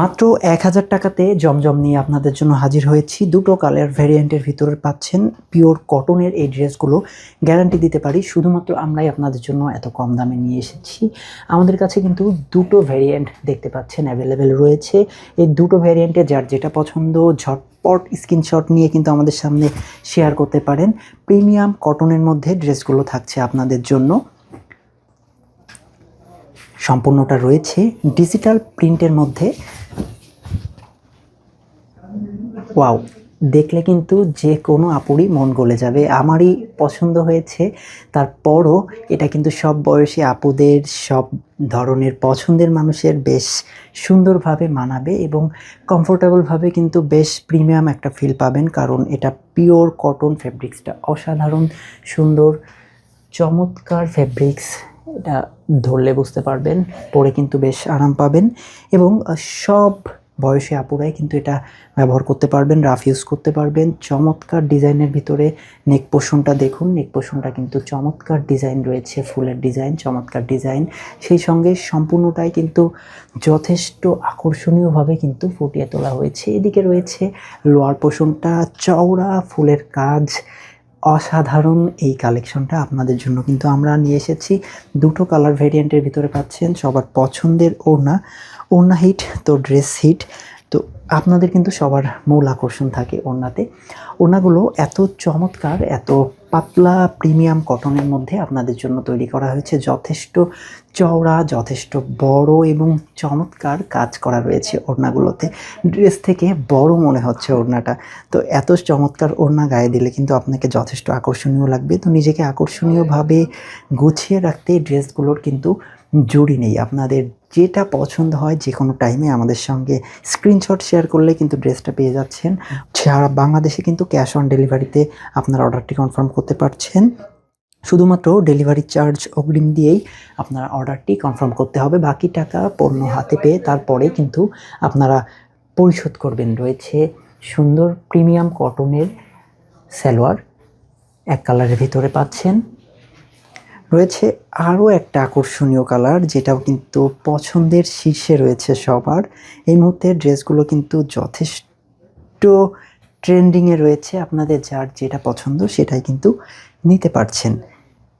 মাত্র এক হাজার টাকাতে জমজম নিয়ে আপনাদের জন্য হাজির হয়েছি। দুটো কালার ভ্যারিয়েন্টের ভিতরে পাচ্ছেন। পিওর কটনের এই ড্রেসগুলো গ্যারান্টি দিতে পারি। শুধুমাত্র আমরাই আপনাদের জন্য এত কম দামে নিয়ে এসেছি। আমাদের কাছে কিন্তু দুটো ভ্যারিয়েন্ট দেখতে পাচ্ছেন অ্যাভেলেবেল রয়েছে। এই দুটো ভ্যারিয়েন্টে যার যেটা পছন্দ, ঝটপট স্ক্রিনশট নিয়ে কিন্তু আমাদের সামনে শেয়ার করতে পারেন। প্রিমিয়াম কটনের মধ্যে ড্রেসগুলো থাকছে আপনাদের জন্য। সম্পূর্ণটা রয়েছে ডিজিটাল প্রিন্টের মধ্যে। ওয়াও, দেখলে কিন্তু যে কোনো আপুরই মন গলে যাবে। আমারই পছন্দ হয়েছে, তারপরও এটা কিন্তু সব বয়সী আপুদের, সব ধরনের পছন্দের মানুষের বেশ সুন্দরভাবে মানাবে এবং কমফোর্টেবলভাবে কিন্তু বেশ প্রিমিয়াম একটা ফিল পাবেন, কারণ এটা পিওর কটন ফেব্রিক্সটা অসাধারণ, সুন্দর, চমৎকার ফেব্রিক্স এটা ধরলে বুঝতে পারবেন, পরে কিন্তু বেশ আরাম পাবেন এবং সব বয়সী আপুরাই কিন্তু এটা ব্যবহার করতে পারবেন, রাফ ইউজ করতে পারবেন। চমৎকার ডিজাইনের ভিতরে নেক পোষণটা দেখুন, নেক পোষণটা কিন্তু চমৎকার ডিজাইন রয়েছে, ফুলের ডিজাইন, চমৎকার ডিজাইন। সেই সঙ্গে সম্পূর্ণটাই কিন্তু যথেষ্ট আকর্ষণীয়ভাবে কিন্তু ফুটিয়ে তোলা হয়েছে। এদিকে রয়েছে লোয়ার পোষণটা, চওড়া ফুলের কাজ অসাধারণ এই কালেকশনটা আপনাদের জন্য। কিন্তু আমরা নিয়ে এসেছি দুটো কালার ভেরিয়েন্টের ভিতরে পাচ্ছেন সবার পছন্দের ওড়না। ওড়না হিট তো ড্রেস হিট তো আপনাদের কিন্তু সবার মূল আকর্ষণ থাকে ওড়নাতে। ওড়নাগুলো এত চমৎকার, এত পাতলা প্রিমিয়াম কটনের মধ্যে আপনাদের জন্য তৈরি করা হয়েছে। যথেষ্ট চওড়া, যথেষ্ট বড় এবং চমৎকার কাজ করা রয়েছে ওড়নাগুলোতে। ড্রেস থেকে বড় মনে হচ্ছে ওড়নাটা। তো এত চমৎকার ওড়না গায়ে দিলে কিন্তু আপনাকে যথেষ্ট আকর্ষণীয় লাগবে। তো নিজেকে আকর্ষণীয়ভাবে গুছিয়ে রাখতে ড্রেসগুলোর কিন্তু জুড়ি নেই। আপনাদের যেটা পছন্দ হয় যে কোনো টাইমে আমাদের সঙ্গে স্ক্রিনশট শেয়ার করলে কিন্তু ড্রেসটা পেয়ে যাচ্ছেন। সারা বাংলাদেশে কিন্তু ক্যাশ অন ডেলিভারিতে আপনার অর্ডারটি কনফার্ম করতে পারছেন। শুধুমাত্র ডেলিভারি চার্জ অগ্রিম দিয়েই আপনার অর্ডারটি কনফার্ম করতে হবে। বাকি টাকা পণ্য হাতে পেয়ে তারপরে কিন্তু আপনারা পরিশোধ করবেন। রয়েছে সুন্দর প্রিমিয়াম কটনের সালোয়ার, এক কালারের ভিতরে পাচ্ছেন। রয়েছে আরও একটা আকর্ষণীয় কালার, যেটাও কিন্তু পছন্দের শীর্ষে রয়েছে সবার। এই মুহূর্তে ড্রেসগুলো কিন্তু যথেষ্ট ট্রেন্ডিংয়ে রয়েছে। আপনাদের যার যেটা পছন্দ সেটাই কিন্তু নিতে পারছেন।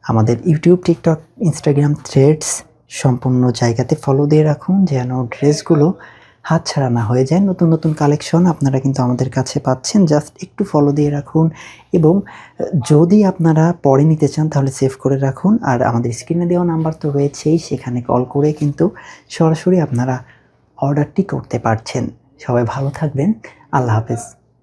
আমাদের ইউটিউব, টিকটক, ইনস্টাগ্রাম, থ্রেডস সম্পূর্ণ জায়গাতে ফলো দিয়ে রাখুন, যেন ড্রেসগুলো হাতছাড়া না হয়ে যায়। নতুন নতুন কালেকশন আপনারা কিন্তু আমাদের কাছে পাচ্ছেন। জাস্ট একটু ফলো দিয়ে রাখুন এবং, যদি আপনারা পরে নিতে চান তাহলে সেভ করে রাখুন। আর আমাদের স্ক্রিনে দেওয়া নাম্বার তো রয়েছেই, সেখানে কল করে কিন্তু সরাসরি আপনারা অর্ডারটি করতে পারছেন। সবাই ভালো থাকবেন। আল্লাহ হাফেজ।